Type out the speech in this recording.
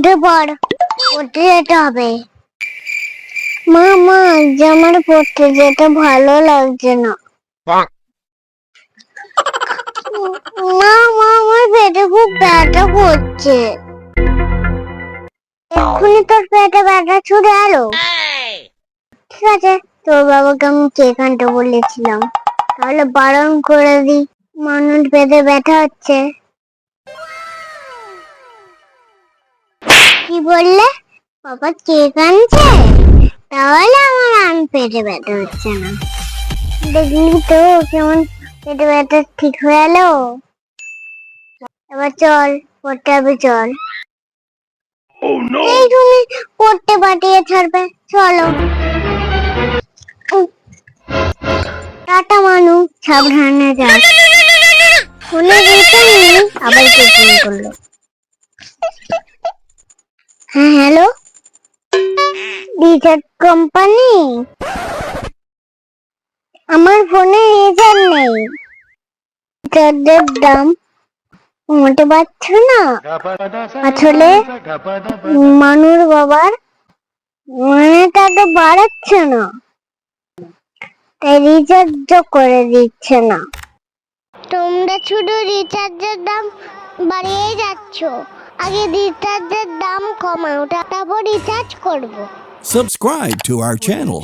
উঠে পড় পড়তে যেতে হবে। মা মা আজ আমার পড়তে যেতে ভালো লাগছে না। মা মা, আমার পেটে খুব ব্যথা করছে। এক্ষুনি তোর পেটে ব্যথা ছুটে এলো ঠিক আছে, তোর বাবাকে আমি কেক বলেছিলাম। তাহলে বারণ করে দি মানুষ পেটে ব্যথা হচ্ছে। বললে বাবা কে আনছে তাহলে আমার আন পেটে ব্যথা হচ্ছে না। দেখলি তো কেমন পেটে ব্যথা ঠিক হয়ে এলো? এবার চল পড়তে হবে চল। এই তুমি পড়তে পাঠিয়ে ছাড়বে চলো। টাটা মানু সাবধানে যাও। ফোনে নেই আবার কে ফোন করল? হ্যালো? Recharge company? আমার ফোনে রিচার্জ নেই। রিচার্জের দাম মোটে পারছ না? আসলে মানুষ বাবার মানেটা তো বাড়াচ্ছে না। তাই রিচার্জ করে দিচ্ছে না। তোমরা শুধু রিচার্জের দাম বাড়িয়ে যাচ্ছ। আগে রিচার্জের দাম কমাও তারপর রিচার্জ করবো Subscribe to our channel